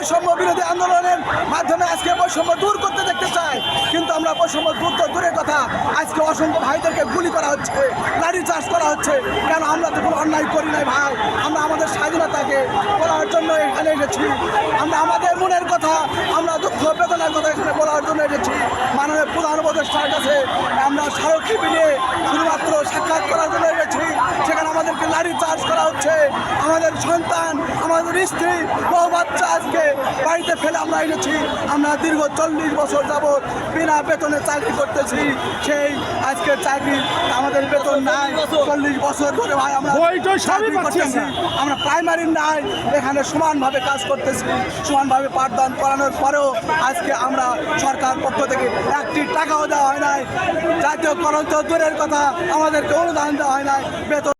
বৈষম্য বিরোধী আন্দোলনের মাধ্যমে আজকে বৈষম্য দূর করতে দেখতে চাই কিন্তু আমরা বৈষম্য দূর তো দূরের কথা, আজকে অসংখ্য ভাইদেরকে গুলি করা হচ্ছে লাঠি চার্জ করা হচ্ছে। কেন আমরা তো কোনো অন্যায় করি নাই ভাই? আমরা আমাদের স্বাধীনতাকে বলার জন্য এখানে এসেছি। আমরা আমাদের মনের কথা, আমরা দুঃখ বেদনার কথা এখানে বলার জন্য এসেছি। মাননীয় প্রধান উপদেষ্টার কাছে আমরা স্মারকলিপি নিয়ে শুধুমাত্র সাক্ষাৎ করার জন্য এসেছি। সেখানে আমাদেরকে লাঠি চার্জ করা হচ্ছে। আমাদের সন্তান আমাদের স্ত্রী বহু বাচ্চা আজকে বাড়িতে ফেলে আমরা এনেছি। আমরা দীর্ঘ চল্লিশ বছর যাবৎ বিনা বেতনে চাকরি করতেছি। সেই আজকে চাকরি আমাদের বেতন নাই। চল্লিশ বছর ধরে ভাই আমরা চাকরি করতেছি। আমরা। আমরা প্রাইমারি নাই এখানে সমানভাবে কাজ করতেছি। সমানভাবে পাঠদান করানোর পরেও আজকে আমরা সরকার পক্ষ থেকে একটি টাকাও দেওয়া হয় নাই। জাতীয়করণ তো দূরের কথা আমাদেরকে অনুদান দেওয়া হয় নাই। বেতন